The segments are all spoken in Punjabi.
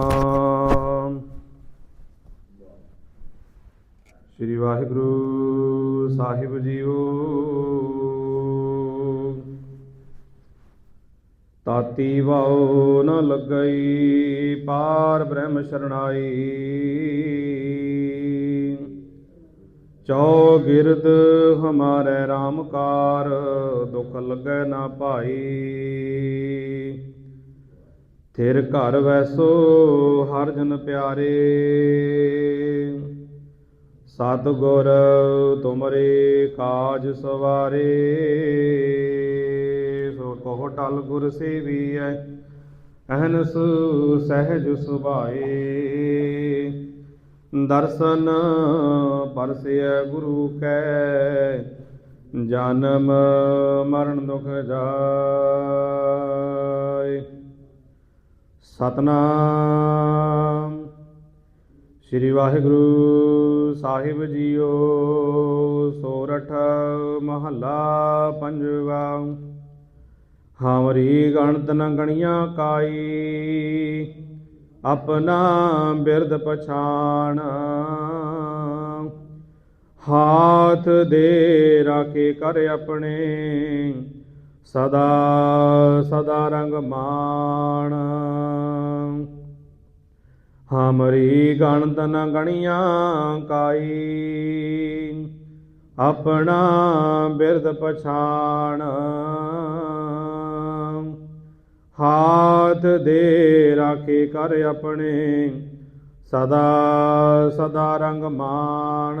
ਸਤਨਾਮ ਸ੍ਰੀ ਵਾਹਿਗੁਰੂ ਸਾਹਿਬ ਜੀਓ। ਤਾਤੀ ਵਾਉ ਨ ਲੱਗਈ, ਪਾਰ ਬ੍ਰਹਮ ਸਰਣਾਈ। ਚੌ ਗਿਰਦ ਹਮਾਰੇ RAM ਕਾਰ, ਦੁਖ ਲੱਗੈ ਨਾ ਭਾਈ। ਥਿਰ ਘਰ ਵੈਸੋ ਹਰ ਜਨ ਪਿਆਰੇ। ਸਤ ਗੁਰ ਤੁਮਰੇ ਕਾਜ ਸਵਾਰੇ। ਸੋ ਕਹੋ ਟਲ ਗੁਰ ਸੇਵੀਐ, ਅਹਨਸ ਸਹਿਜ ਸੁਭਾਏ। ਦਰਸ਼ਨ ਪਰਸਿਐ ਗੁਰੂ ਕੈ, ਜਨਮ ਮਰਨ ਦੁਖ ਜਾਏ। ਸਤਨਾਮ। ਸ੍ਰੀ ਵਾਹਿਗੁਰੂ ਸਾਹਿਬ ਜੀਓ, ਸੋਰਠ ਮਹੱਲਾ ਪੰਜਵਾ। ਹਮਰੀ ਗਣਤ ਨ ਗਣੀਆਂ ਕਾਈ, ਆਪਣਾ ਬਿਰਦ ਪਛਾਣ। ਹਾਥ ਦੇ ਰਾਖੇ ਕਰ ਆਪਣੇ ਸਦਾ ਸਦਾ ਰੰਗ ਮਾਣ ਹਮਰੀ ਗਣਤ ਨ ਗਣੀਆਂ ਕਾਈ, ਆਪਣਾ ਬਿਰਦ ਪਛਾਣ। ਹਾਥ ਦੇ ਰਾਖੇ ਕਰ ਆਪਣੇ, ਸਦਾ ਸਦਾ ਰੰਗ ਮਾਣ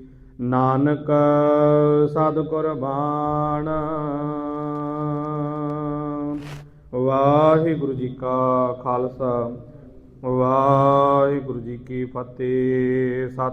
ਨਾਨਕ ਸਦ ਕੁਰਬਾਨ ਵਾਹਿਗੁਰੂ ਜੀ ਕਾ ਖਾਲਸਾ ਵਾਹਿਗੁਰੂ ਜੀ ਕੀ ਫਤਿਹ। ਸਤਿ